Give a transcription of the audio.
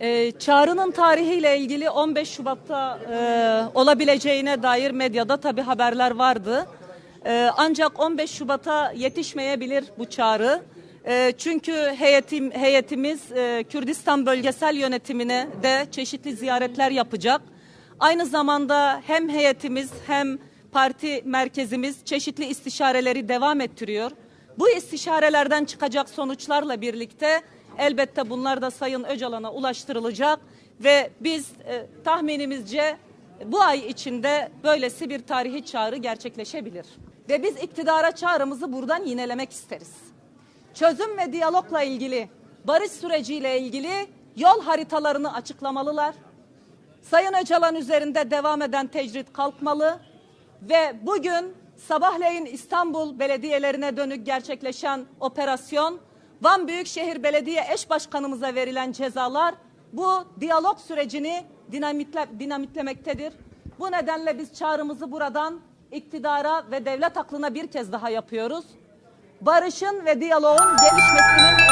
Ee, çağrının tarihiyle ilgili 15 Şubat'ta e, olabileceğine dair medyada tabi haberler vardı. Ee, ancak 15 Şubat'a yetişmeyebilir bu çağrı. Ee, çünkü heyetim, heyetimiz e, Kürdistan bölgesel yönetimine de çeşitli ziyaretler yapacak. Aynı zamanda hem heyetimiz hem parti merkezimiz çeşitli istişareleri devam ettiriyor. Bu istişarelerden çıkacak sonuçlarla birlikte elbette bunlar da Sayın Öcalan'a ulaştırılacak ve biz e, tahminimizce bu ay içinde böylesi bir tarihi çağrı gerçekleşebilir. Ve biz iktidara çağrımızı buradan yinelemek isteriz. Çözüm ve diyalogla ilgili, barış süreciyle ilgili yol haritalarını açıklamalılar. Sayın Öcalan üzerinde devam eden tecrit kalkmalı ve bugün sabahleyin İstanbul belediyelerine dönük gerçekleşen operasyon, Van Büyükşehir Belediye Eş Başkanımıza verilen cezalar bu diyalog sürecini dinamitle, dinamitlemektedir. Bu nedenle biz çağrımızı buradan iktidara ve devlet aklına bir kez daha yapıyoruz. Barışın ve diyaloğun gelişmesinin